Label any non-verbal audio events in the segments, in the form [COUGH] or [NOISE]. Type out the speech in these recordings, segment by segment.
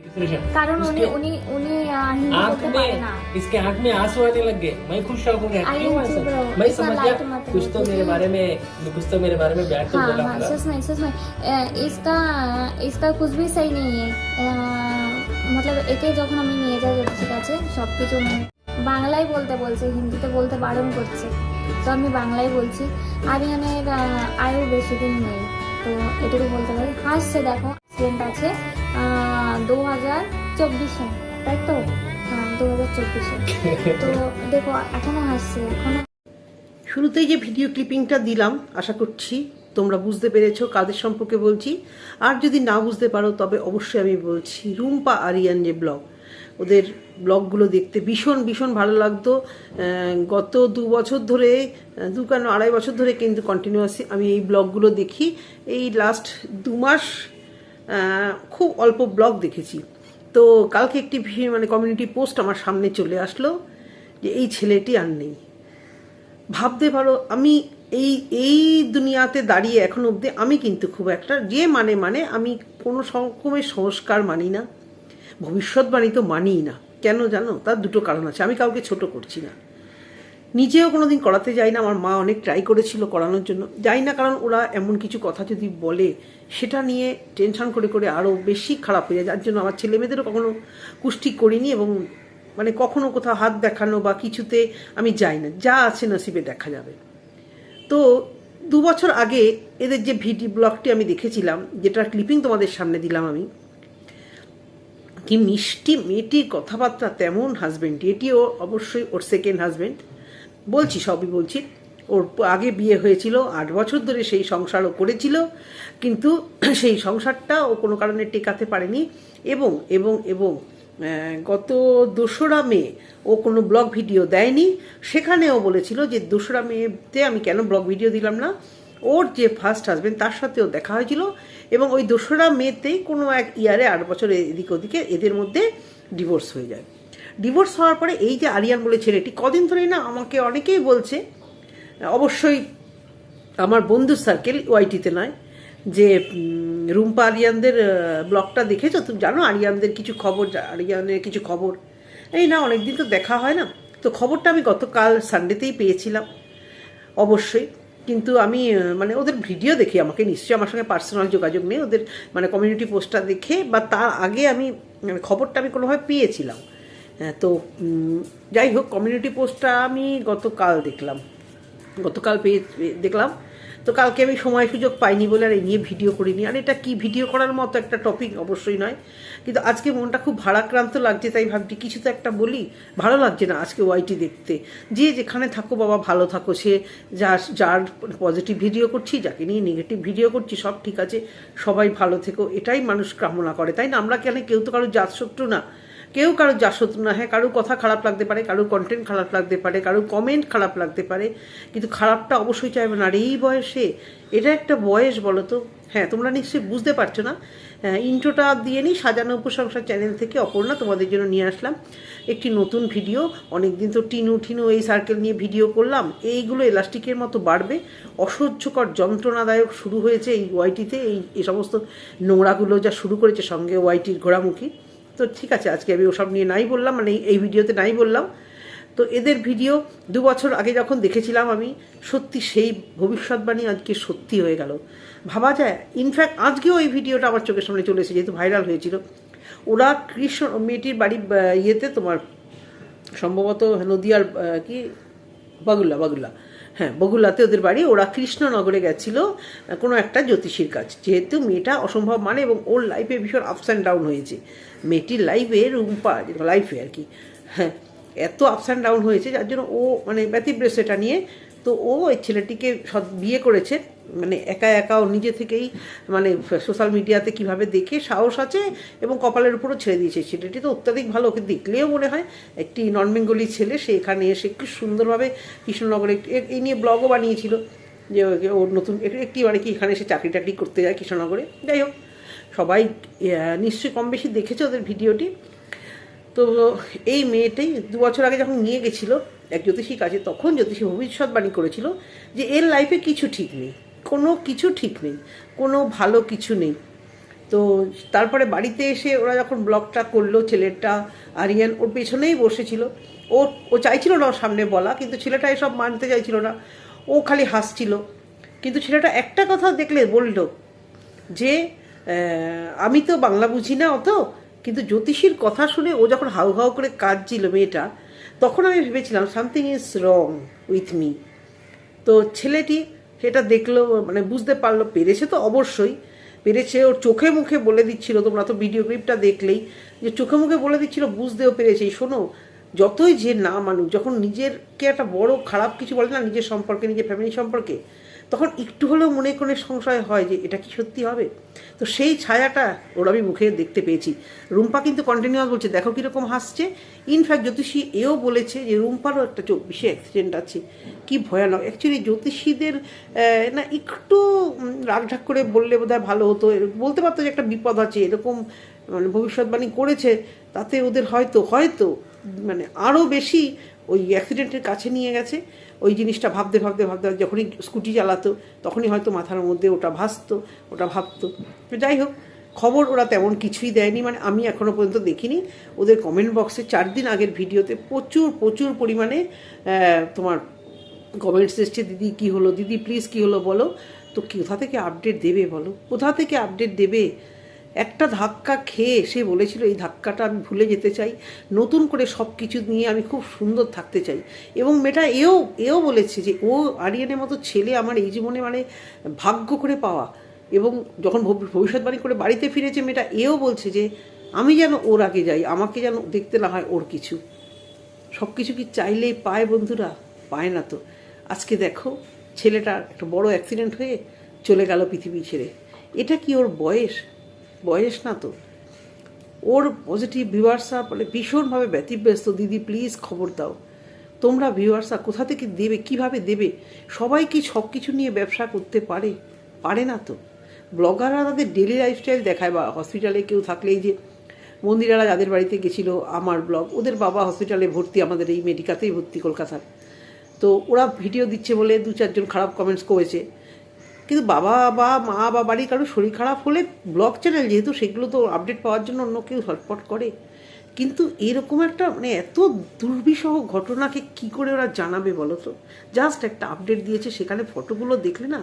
Expression কারণ উনি उसके উনি উনি আহ, হিন্দি आंख বলতে পারে না में इसके आंख में आंसू आने लग गए मैं खुश शौक हो गया आई क्यों एम ऐसा bro, मैं इतना समझ light गया मत कुछ तो लीजिए। मेरे बारे में कुछ तो मेरे बारे में बैड तो हाँ बोला हाँ होगा सच में सच में अ, इसका इसका कुछ भी सही नहीं है अ, मतलब একে যখন আমি নিয়ে যাই জ্যোতিষীর কাছে সব কিছু মানে বাংলায় বলতে বলছে হিন্দিতে বলতে বারণ করছে তো আমি বাংলায় বলছি আরিয়ানের আহ, আয়ু বেশি দিন নেই তো এটুকু বলতে পারি হাসছে দেখো অ্যাক্সিডেন্ট আছে দু হাজার চব্বিশে তাই তো হ্যাঁ দু হাজার চব্বিশে। তো দেখো, এখনও হাসছে, এখনও শুরুতেই যে ভিডিও ক্লিপিংটা দিলাম, আশা করছি তোমরা বুঝতে পেরেছ, কাদের সম্পর্কে বলছি। আর যদি না বুঝতে পারো, তবে অবশ্যই আমি বলছি, রুম্পা আরিয়ান যে ব্লগ, ওদের ব্লগগুলো দেখতে ভীষণ ভীষণ ভালো লাগতো। গত দু বছর ধরে দু কেন আড়াই বছর ধরে কিন্তু কন্টিনিউয়াসলি আমি এই ব্লগগুলো দেখি। এই লাস্ট দু মাস খুব অল্প ব্লগ দেখেছি। তো কালকে একটি মানে কমিউনিটি পোস্ট আমার সামনে চলে আসলো যে এই ছেলেটি আর নেই। ভাবতে পারো, আমি এই এই দুনিয়াতে দাঁড়িয়ে এখন অবধি আমি কিন্তু খুব একটা যে মানে মানে আমি কোনো রকমের সংস্কার মানি না, ভবিষ্যৎবাণী তো মানিই না। কেন জানো? তার দুটো কারণ আছে। আমি কাউকে ছোট করছি না। নিজেও কোনোদিন করাতে যাই না। আমার মা অনেক ট্রাই করেছিল করানোর জন্য। যাই না কারণ ওরা এমন কিছু কথা যদি বলে, সেটা নিয়ে টেনশন করে করে আরও বেশি খারাপ হয়ে যায়। যার জন্য আমার ছেলে মেয়েদেরও কখনো কুষ্টি করিনি এবং মানে কখনো কোথাও হাত দেখানো বা কিছুতে আমি যাই না। যা আছে নসিবে দেখা যাবে। তো দু বছর আগে এদের যে ভিডি ব্লগটি আমি দেখেছিলাম, যেটার ক্লিপিং তোমাদের সামনে দিলাম আমি, কি মিষ্টি মেয়েটির কথাবার্তা, তেমন হাজবেন্ড এটিও অবশ্যই ওর সেকেন্ড হাজবেন্ড বলছি, সবই বলছি। ওর আগে বিয়ে হয়েছিল, আট বছর ধরে সেই সংসারও করেছিল, কিন্তু [CLEARS THROAT] সেই সংসারটা ও কোনো কারণে টেকাতে পারেনি এবং এবং এবং গত দোসরা মে ও কোনো ব্লগ ভিডিও দেয়নি। সেখানেও বলেছিল যে দোসরা মেতে আমি কেন ব্লগ ভিডিও দিলাম না? ওর যে ফার্স্ট হাজবেন্ড তার সাথেও দেখা হয়েছিল এবং ওই দোসরা মেতে কোনো এক ইয়ারে আট বছর এদিক ওদিকে এদের মধ্যে ডিভোর্স হয়ে যায়। ডিভোর্স হওয়ার পরে এই যে আরিয়ান বলে ছেলেটি, কদিন ধরেই না আমাকে অনেকেই বলছে, অবশ্যই আমার বন্ধু সার্কেল ওয়াইটিতে নয়, যে রুম্পা আরিয়ানদের ব্লগটা দেখেছ? তুমি জানো আরিয়ানদের কিছু খবর আরিয়ানের কিছু খবর? এই না, অনেকদিন তো দেখা হয় না। তো খবরটা আমি গতকাল সানডেতেই পেয়েছিলাম, অবশ্যই। কিন্তু আমি মানে ওদের ভিডিও দেখে আমাকে, নিশ্চয়ই আমার সঙ্গে পার্সোনাল যোগাযোগ নেই। ওদের মানে কমিউনিটি পোস্টটা দেখে বা তার আগে আমি মানে খবরটা আমি কোনোভাবে পেয়েছিলাম। তো যাই হোক কমিউনিটি পোস্টটা আমি গতকাল দেখলাম। গতকাল পেয়ে দেখলাম। তো কালকে আমি সময় সুযোগ পাইনি বলে আর এই নিয়ে ভিডিও করিনি। আর এটা কি ভিডিও করার মতো একটা টপিক অবশ্যই নয়। কিন্তু আজকে মনটা খুব ভারাক্রান্ত লাগছে, তাই ভাবছি কিছু তো একটা বলি। ভালো লাগছে না আজকে ওয়াইটি দেখতে। যে যেখানে থাকো বাবা, ভালো থাকো। সে যার যার পজিটিভ ভিডিও করছি, যাকে নিয়ে নেগেটিভ ভিডিও করছি, সব ঠিক আছে। সবাই ভালো থেকো। এটাই মানুষ কামনা করে। তাই না? আমরা কেন, কেউ তো কারও জাত শত্রু না। কেউ কারোর যা না হ্যাঁ কারোর কথা খারাপ লাগতে পারে কারোর কন্টেন্ট খারাপ লাগতে পারে কারোর কমেন্ট খারাপ লাগতে পারে, কিন্তু খারাপটা অবশ্যই চাইবে না আর এই বয়সে। এটা একটা বয়স বলো তো। হ্যাঁ তোমরা নিশ্চয়ই বুঝতে পারছ না। ইন্ট্রোটা দিয়ে নিই, সাজানো উপসংসার চ্যানেল থেকে অপর্ণা তোমাদের জন্য নিয়ে আসলাম। একটি নতুন ভিডিও অনেকদিন তো টিনু ঠিনু এই সার্কেল নিয়ে ভিডিও করলাম। এইগুলো এলাস্টিকের মতো বাড়বে। অসহ্যকর যন্ত্রণাদায়ক শুরু হয়েছে এই ওয়াইটিতে এই এই সমস্ত নোংরাগুলো যা শুরু করেছে সঙ্গে ওয়াইটির ঘোরামুখী তো ঠিক আছে, আজকে আমি ওসব নিয়ে নাই বললাম মানে এই- ভিডিওতে নাই বললাম। তো এদের ভিডিও দু বছর আগে যখন দেখেছিলাম আমি, সত্যি সেই ভবিষ্যৎবাণী আজকে সত্যি হয়ে গেল। ভাবা যায় ইনফ্যাক্ট আজকেও এই ভিডিওটা আমার চোখের সামনে চলে এসেছে, যেহেতু ভাইরাল হয়েছিল। ওরা কৃষ্ণ মেয়েটির বাড়ি ইয়েতে তোমার, সম্ভবত নদিয়ার কি? বাগুল্লা বাগুল্লা। হ্যাঁ বগুলাতে ওদের বাড়ি। ওরা কৃষ্ণনগরে গেছিল কোনো একটা জ্যোতিষীর কাজ যেহেতু মেয়েটা অসম্ভব মানে এবং ওর লাইফে ভীষণ আপস অ্যান্ড ডাউন হয়েছে। মেয়েটির লাইফে রুম্পা লাইফে আর কি হ্যাঁ এত আপস অ্যান্ড ডাউন হয়েছে, যার জন্য ও মানে ব্যতিব্রেস এটা নিয়ে, তো ও ওই ছেলেটিকে বিয়ে করেছে। মানে একা একা ও নিজে থেকেই মানে সোশ্যাল মিডিয়াতে কীভাবে দেখে সাহস আছে এবং কপালের উপরও ছেড়ে দিয়েছে। ছেলেটি তো অত্যাধিক ভালো, ওকে দেখলেও মনে হয় একটি নন বেঙ্গলি ছেলে, সে এখানে এসে একটু সুন্দরভাবে কৃষ্ণনগরে এই নিয়ে ব্লগও বানিয়েছিল যে ওর নতুন এক- একটি মানে কি এখানে এসে চাকরি টাকরি করতে যায় কৃষ্ণনগরে। যাই হোক, সবাই নিশ্চয়ই কম বেশি দেখেছে ওদের ভিডিওটি। তো এই মেয়েটাই দু বছর আগে যখন নিয়ে গেছিল এক জ্যোতিষী কাছে তখন জ্যোতিষী ভবিষ্যৎবাণী করেছিল যে এর লাইফে কিছু ঠিক নেই। কোনো কিছু ঠিক নেই, কোনো ভালো কিছু নেই। তো তারপরে বাড়িতে এসে ওরা যখন ব্লগটা করল, ছেলেটা আরিয়ান ওর পেছনেই বসেছিল। ও ও চাইছিল না ওর সামনে বলা, কিন্তু ছেলেটা এসব মানতে চাইছিল না। ও খালি হাসছিল। কিন্তু ছেলেটা একটা কথা দেখলে বলল যে আমি তো বাংলা বুঝি না অত, কিন্তু জ্যোতিষীর কথা শুনে ও যখন হাউ হাউ করে কাঁদছিল মেয়েটা, তখন আমি ভেবেছিলাম something is wrong with me তো ছেলেটি সেটা দেখল মানে বুঝতে পারল, পেরেছে তো অবশ্যই। পেরেছে, ওর চোখে মুখে বলে দিচ্ছিল, তোমরা তো ভিডিও ক্লিপটা দেখলেই। যে চোখে মুখে বলে দিচ্ছিল, বুঝতেও পেরেছে। শোনো, যতই যে না মানুষ যখন নিজেরকে একটা বড় খারাপ কিছু বলে না, নিজের সম্পর্কে, নিজের ফ্যামিলি সম্পর্কে তখন একটু হলেও মনে করে সংশয় হয় যে এটা কি সত্যি হবে? তো সেই ছায়াটা ওর আমি মুখে দেখতে পেয়েছি। রুম্পা কিন্তু কন্টিনিউয়াস বলছে, দেখো কীরকম হাসছে। ইনফ্যাক্ট জ্যোতিষী এও বলেছে যে রুম্পারও একটা চব্বিশে অ্যাক্সিডেন্ট আছে। কি ভয়ানক। অ্যাকচুয়ালি জ্যোতিষীদের না একটু রাগঢাক করে বললে বোধহয় ভালো হতো। বলতে পারতো যে একটা বিপদ আছে, এরকম মানে ভবিষ্যৎবাণী করেছে, তাতে ওদের হয়তো হয়তো মানে আরও বেশি ওই অ্যাক্সিডেন্টের কাছে নিয়ে গেছে। ওই জিনিসটা ভাবতে ভাবতে ভাবতে, যখনই স্কুটি চালাতো, তখনই হয়তো মাথার মধ্যে ওটা ভাসতো, ওটা ভাবতো। যাই হোক, খবর ওরা তেমন কিছুই দেয়নি। মানে আমি এখনও পর্যন্ত দেখিনি। ওদের কমেন্ট বক্সে চার দিন আগের ভিডিওতে প্রচুর প্রচুর পরিমাণে তোমার কমেন্টস এসছে, দিদি, কি হলো? দিদি প্লিজ কি হলো বলো? তো কোথা থেকে আপডেট দেবে বলো? কোথা থেকে আপডেট দেবে? একটা ধাক্কা খেয়ে সে বলেছিল, এই ধাক্কাটা আমি ভুলে যেতে চাই। নতুন করে সব কিছু নিয়ে আমি খুব সুন্দর থাকতে চাই। এবং মেয়েটা এও এও বলেছে যে, ও আরিয়ানের মতো ছেলে আমার এই জীবনে মানে ভাগ্য করে পাওয়া। এবং যখন ভব- ভবিষ্যৎবাণী করে বাড়িতে ফিরেছে মেয়েটা, এও বলছে যে, আমি যেন ওর আগে যাই, আমাকে যেন দেখতে না হয় ওর কিছু। সব কিছু কি চাইলেই পায় বন্ধুরা? পায় না তো। আজকে দেখো, ছেলেটার একটা বড় অ্যাক্সিডেন্ট হয়ে চলে গেল পৃথিবী ছেড়ে। এটা কি ওর বয়স? বয়স না তো। ওর পজিটিভ ভিউয়ার্সরা বলে ভীষণভাবে ব্যতিব্যস্ত। দিদি প্লিজ খবর দাও। তোমরা ভিউয়ার্সরা কোথা থেকে দেবে, কীভাবে দেবে? সবাই কি সব কিছু নিয়ে ব্যবসা করতে পারে? পারে না তো। ব্লগাররা তাদের ডেলি লাইফস্টাইল দেখায় বা হসপিটালে কেউ থাকলে এই যে মন্দিরারা যাদের বাড়িতে গেছিল, আমার ব্লগ ওদের বাবা হসপিটালে ভর্তি, আমাদের এই মেডিকাতেই ভর্তি কলকাতার। তো ওরা ভিডিও দিচ্ছে বলে দু চারজন খারাপ কমেন্টস করেছে। কিন্তু বাবা বা মা বা বাড়ির কারও শরীর খারাপ হলে ব্লগ চ্যানেল যেহেতু সেগুলো তো আপডেট পাওয়ার জন্য অন্য কেউ ঝটপট করে। কিন্তু এরকম একটা মানে এত দুর্বিষহ ঘটনাকে কি করে ওরা জানাবে বলো তো? জাস্ট একটা আপডেট দিয়েছে, সেখানে ফটোগুলো দেখলে না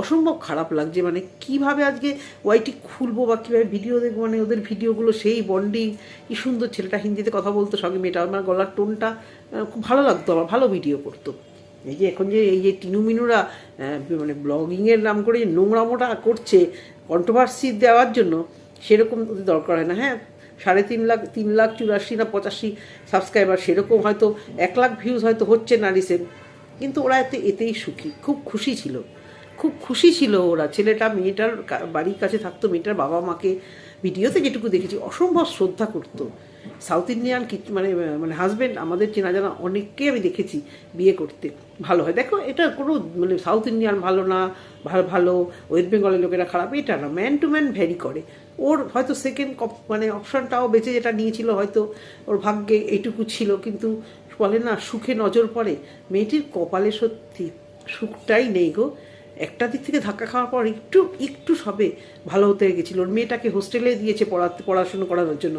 অসম্ভব খারাপ লাগছে। মানে কীভাবে আজকে ওয়াইটি খুলবো বা কীভাবে ভিডিও দেখব? মানে ওদের ভিডিওগুলো সেই বন্ডিং কি সুন্দর ছেলেটা হিন্দিতে কথা বলতো, সঙ্গে মেয়েটা আমার গলার টোনটা খুব ভালো লাগতো আমার, ভালো ভিডিও করতো। এই যে এখন যে, এই যে টিনু মিনুরা মানে ব্লগিংয়ের নাম করে যে নোংরা নোংরামোটা করছে কন্ট্রোভার্সি দেওয়ার জন্য, সেরকম দরকার হয় না। হ্যাঁ সাড়ে তিন লাখ তিন লাখ চুরাশি না পঁচাশি সাবস্ক্রাইবার সেরকম হয়তো এক লাখ ভিউজ হয়তো হচ্ছে না রিসেন্ট কিন্তু ওরা এতে, এতেই সুখী। খুব খুশি ছিল। খুব খুশি ছিল ওরা। ছেলেটা, মেয়েটার বাড়ির কাছে থাকতো, মেয়েটার বাবা মাকে ভিডিওতে যেটুকু দেখেছি, অসম্ভব শ্রদ্ধা করতো। সাউথ ইন্ডিয়ান মানে মানে হাজব্যান্ড আমাদের চেনা জানা অনেককে আমি দেখেছি বিয়ে করতে। ভালো হয়। দেখো, এটা কোনো মানে সাউথ ইন্ডিয়ান ভালো না ভালো ভালো, ওয়েস্ট বেঙ্গলের লোকেরা খারাপ, এটা না। ম্যান টু ম্যান ভ্যারি করে। ওর হয়তো সেকেন্ড মানে অপশানটাও বেঁচে যেটা নিয়েছিল হয়তো, ওর ভাগ্যে এইটুকু ছিল, কিন্তু বলে না, সুখে নজর পড়ে। মেয়েটির কপালে সত্যি সুখটাই নেই গো। একটা দিক থেকে ধাক্কা খাওয়ার পর একটু একটু সবে ভালো হতে গেছিল। ওর মেয়েটাকে হোস্টেলে দিয়েছে পড়াতে পড়াশুনো করানোর জন্য।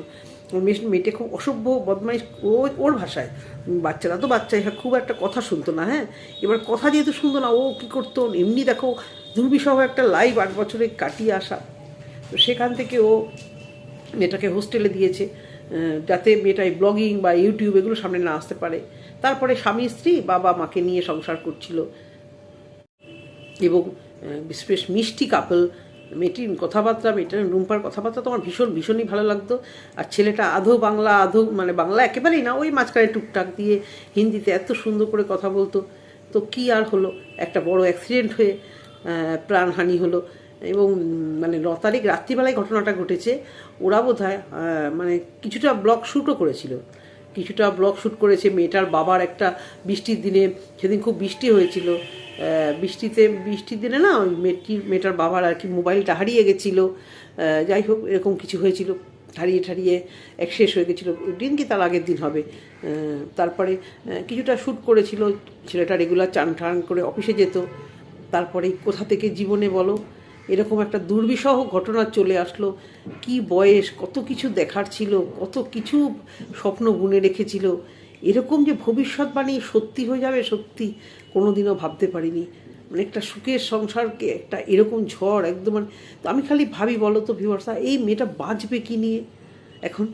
ওর মেয়ে, মেয়েটা খুব অসভ্য, বদমাইশ, ও, ওর ভাষায়। বাচ্চারা তো বাচ্চাই হ্যাঁ খুব একটা কথা শুনতো না হ্যাঁ? এবার কথা যেহেতু শুনতো না, ও কী করতো? এমনি দেখো, দুর্বিষহ একটা লাইভ আট বছরে কাটিয়ে আসা। তো সেখান থেকে ও মেয়েটাকে হোস্টেলে দিয়েছে যাতে মেয়েটা ব্লগিং বা ইউটিউব এগুলো সামনে না আসতে পারে। তারপরে স্বামী, স্ত্রী, বাবা, মাকে নিয়ে সংসার করছিল। এবং আহ, বেশ মিষ্টি কাপল মেয়েটির কথাবার্তা মেয়েটার রুম্পার কথাবার্তা তো আমার ভীষণ ভীষণই ভালো লাগতো। আর ছেলেটা আধো বাংলা আধো মানে বাংলা একেবারেই না ওই মাঝখানে টুকটাক দিয়ে হিন্দিতে এত সুন্দর করে কথা বলতো। তো কি আর হলো? একটা বড় অ্যাক্সিডেন্ট হয়ে প্রাণহানি হলো। এবং মানে ন তারিখ রাত্রিবেলায় ঘটনাটা ঘটেছে। ওরা বোধ মানে কিছুটা ব্লগ শ্যুটও করেছিল। কিছুটা ব্লগ শ্যুট করেছে মেয়েটার বাবার একটা বৃষ্টির দিনে। সেদিন খুব বৃষ্টি হয়েছিল। বৃষ্টিতে, বৃষ্টির দিনে না ওই মেয়েটির মেয়েটার বাবার আর কি মোবাইলটা হারিয়ে গেছিল। যাই হোক, এরকম কিছু হয়েছিল। হারিয়ে ঠারিয়ে এক শেষ হয়ে গেছিল। দিন কি তার আগের দিন হবে? তারপরে কিছুটা শ্যুট করেছিল। ছেলেটা রেগুলার চান টান করে অফিসে যেত। তারপরে কোথা থেকে জীবনে বলো? এরকম একটা দুর্বিষহ ঘটনা চলে আসলো। কি বয়স, কত কিছু দেখার ছিল, কত কিছু স্বপ্ন বুনে রেখেছিল। এরকম যে ভবিষ্যৎবাণী সত্যি হয়ে যাবে, সত্যি কোনোদিনও ভাবতে পারিনি। মানে একটা সুখের সংসারকে একটা এরকম ঝড়, একদম মানে তো আমি খালি ভাবি বলো তো ভিবর্সা এই মেয়েটা বাঁচবে কি নিয়ে? এখন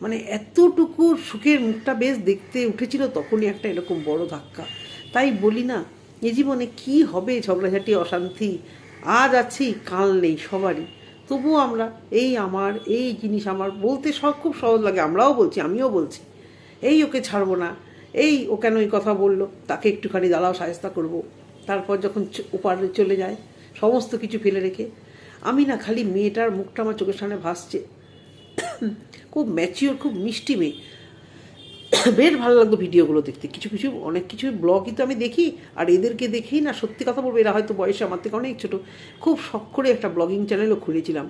মানে এতটুকু সুখের মুখটা বেশ দেখতে উঠেছিল তখনই একটা এরকম বড় ধাক্কা। তাই বলি না, এ জীবনে কি হবে ঝগড়াঝাটি, অশান্তি আজ আছি, কাল নেই, সবারই। তবুও আমরা এই আমার, এই জিনিস আমার বলতে সব খুব সহজ লাগে, আমরাও বলছি, আমিও বলছি। এই ওকে ছাড়বো না, এই ও কেন এই কথা বলল, তাকে একটুখানি দাঁড়াও সাহেস্তা করব। তারপর যখন ওপারে চলে যায়, সমস্ত কিছু ফেলে রেখে, আমি না খালি মেয়েটার মুখটা আমার চোখের সামনে ভাসছে। খুব ম্যাচিওর খুব মিষ্টি মেয়ে। বেশ ভালো লাগতো ভিডিওগুলো দেখতে। কিছু কিছু, অনেক কিছু ব্লগই তো আমি দেখি, আর এদেরকে দেখেই না সত্যি কথা বলব, এরা হয়তো বয়সে আমার থেকে অনেক ছোটো। খুব শখ করে একটা ব্লগিং চ্যানেলও খুলেছিলাম।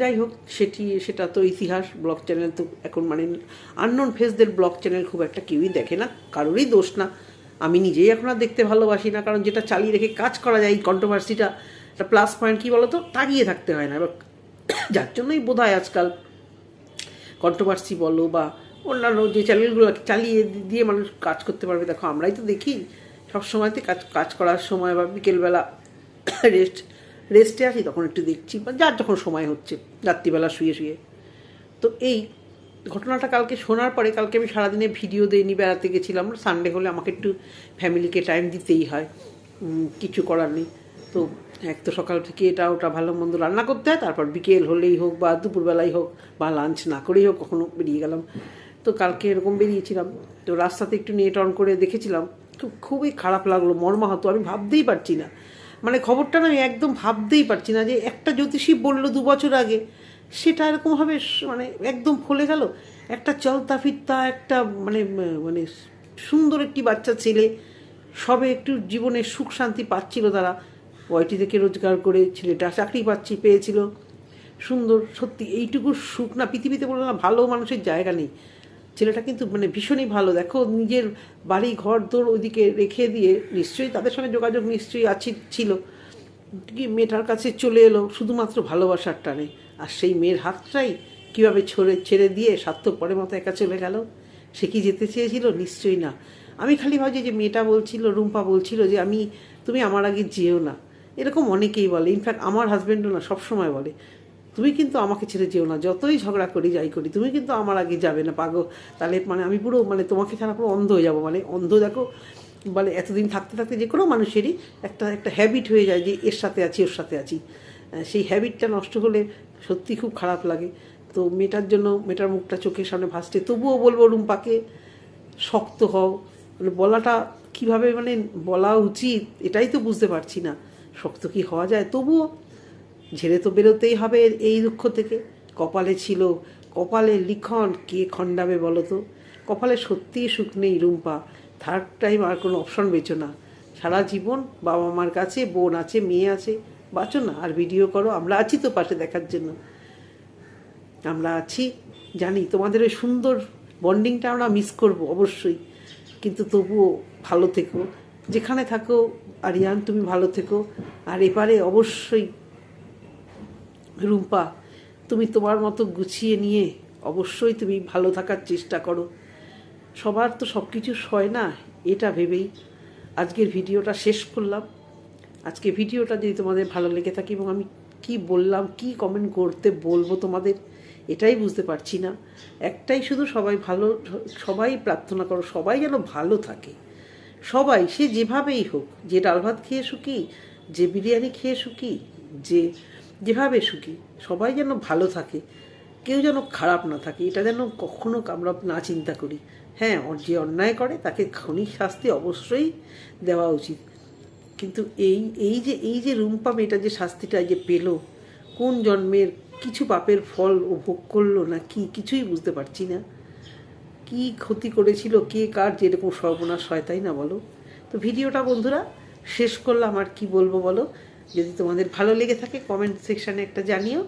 যাই হোক, সেটি, সেটা তো ইতিহাস, ব্লগ চ্যানেল তো এখন মানে আননোন ফেসদের ব্লগ চ্যানেল খুব একটা কেউই দেখে না, কারোরই দোষ না। আমি নিজেই এখন আর দেখতে ভালোবাসি না, কারণ যেটা চালিয়ে রেখে কাজ করা যায় এই কন্ট্রোভার্সিটা একটা প্লাস পয়েন্ট কী বলো তো তাকিয়ে থাকতে হয় না। এবার যার জন্যই বোধ হয় আজকাল কন্ট্রোভার্সি বলো বা অন্যান্য যে চ্যানেলগুলো চালিয়ে দিয়ে মানুষ কাজ করতে পারবে, দেখো আমরাই তো দেখি। সব সময়তে কাজ কাজ করার সময় বা বিকেলবেলা [COUGHS] রেস্ট রেস্টে আসি, তখন একটু দেখছি, বা যার যখন সময় হচ্ছে, রাত্রিবেলা শুয়ে শুয়ে। তো এই ঘটনাটা কালকে শোনার পরে, কালকে আমি সারাদিনে ভিডিও দিইনি, বেড়াতে গেছিলাম। সানডে হলে আমাকে একটু ফ্যামিলিকে টাইম দিতেই হয়। কিছু করার নেই। তো এক তো সকাল থেকে এটা ওটা ভালো মন্দ রান্না করতে হয়, তারপর বিকেল হলেই হোক বা দুপুরবেলাই হোক বা লাঞ্চ না করেই হোক, কখনো বেরিয়ে গেলাম। তো কালকে এরকম বেরিয়েছিলাম। তো রাস্তাতে একটু নেট অন করে দেখেছিলাম। খুব খুবই খারাপ লাগল, মর্মাহত, আমি ভাবতেই পারছি না। মানে খবরটা না আমি একদম ভাবতেই পারছি না যে একটা জ্যোতিষী বলল দু বছর আগে, সেটা এরকমভাবে মানে একদম ফলে গেল। একটা চলতা ফিরতা, একটা মানে মানে সুন্দর একটি বাচ্চা ছেলে, সবে একটু জীবনে সুখ শান্তি পাচ্ছিল তারা। ওয়াইটি থেকে রোজগার করে ছেলেটা চাকরি পাচ্ছি, পেয়েছিল। সুন্দর, সত্যি, এইটুকু সুখ না, পৃথিবীতে বললাম ভালো মানুষের জায়গা নেই। ছেলেটা কিন্তু মানে ভীষণই ভালো। দেখো, নিজের বাড়ি, ঘর, দোর ওইদিকে রেখে দিয়ে নিশ্চয়ই তাদের সঙ্গে যোগাযোগ নিশ্চয়ই আছে, ছিল। কি মেয়েটার কাছে চলে এলো, শুধুমাত্র ভালোবাসার টানে। আর সেই মেয়ের হাতটাই কীভাবে ছড়ে, ছেড়ে দিয়ে স্বার্থপরের মতো একা চলে গেল? সে কি যেতে চেয়েছিল? নিশ্চয়ই না। আমি খালি ভাবছি যে মেয়েটা বলছিল, রুম্পা বলছিল যে, আমি, তুমি আমার আগে যেও না। এরকম অনেকেই বলে। ইনফ্যাক্ট আমার হাজব্যান্ডও না, সবসময় বলে। তুমি কিন্তু আমাকে ছেড়ে যেও না। যতই ঝগড়া করি, যাই করি, তুমি কিন্তু আমার আগে যাবে না পাগো তাহলে মানে আমি পুরো মানে তোমাকে ছাড়া পুরো অন্ধ হয়ে যাব। মানে অন্ধ দেখো মানে এতদিন থাকতে থাকতে যে কোনো মানুষেরই একটা একটা হ্যাবিট হয়ে যায় যে এর সাথে আছি, ওর সাথে আছি। সেই হ্যাবিটটা নষ্ট হলে সত্যি খুব খারাপ লাগে। তো মেয়েটার জন্য, মেয়েটার মুখটা চোখের সামনে ভাসছে। তবুও বলব, রুম্পাকে শক্ত হও। মানে বলাটা কীভাবে মানে বলা উচিত, এটাই তো বুঝতে পারছি না। শক্ত কি হওয়া যায়? তবুও ঝেড়ে তো বেরোতেই হবে এই দুঃখ থেকে। কপালে ছিল, কপালে লিখন, কে খণ্ডাবে বলো তো? কপালে সত্যিই সুখ নেই রুম্পা। থার্ড টাইম আর কোনো অপশন বেচো না। সারা জীবন বাবা মার কাছে বোন আছে, মেয়ে আছে, বাঁচো না। আর ভিডিও করো, আমরা আছি তো পাশে দেখার জন্য। আমরা আছি, জানি তোমাদের ওই সুন্দর বন্ডিংটা আমরা মিস করব অবশ্যই। কিন্তু তবুও ভালো থেকো। যেখানে থাকো, আরিয়ান, তুমি ভালো থেকো। আর এপারে অবশ্যই রুম্পা, তুমি তোমার মতো গুছিয়ে নিয়ে অবশ্যই তুমি ভালো থাকার চেষ্টা করো। সবার তো সব কিছু সয় না, এটা ভেবেই। আজকের ভিডিওটা শেষ করলাম। আজকে ভিডিওটা যদি তোমাদের ভালো লেগে থাকে এবং আমি কি বললাম, কি কমেন্ট করতে বলব তোমাদের, এটাই বুঝতে পারছি না। একটাই শুধু সবাই ভালো, সবাই প্রার্থনা করো, সবাই যেন ভালো থাকে। সবাই, সে যেভাবেই হোক, যে ডাল ভাত খেয়ে সুখী, যে বিরিয়ানি খেয়ে সুখী, যে যেভাবে সুখী, সবাই যেন ভালো থাকে, কেউ যেন খারাপ না থাকে, এটা যেন কখনো আমরা না চিন্তা করি। হ্যাঁ যে অন্যায় করে, তাকে খনিক শাস্তি অবশ্যই দেওয়া উচিত। কিন্তু এই এই যে এই যে রুম্পা মেয়েটা যে শাস্তিটা যে পেল, কোন জন্মের কিছু পাপের ফল ও ভোগ করল না কি, কিছুই বুঝতে পারছি না। কি ক্ষতি করেছিল, কে কার, যেরকম সর্বনাশ হয়, তাই না বলো? তো ভিডিওটা বন্ধুরা, শেষ করলাম, আর কি বলব বলো? যদি তোমাদের ভালো লেগে থাকে কমেন্ট সেকশানে একটা জানিও।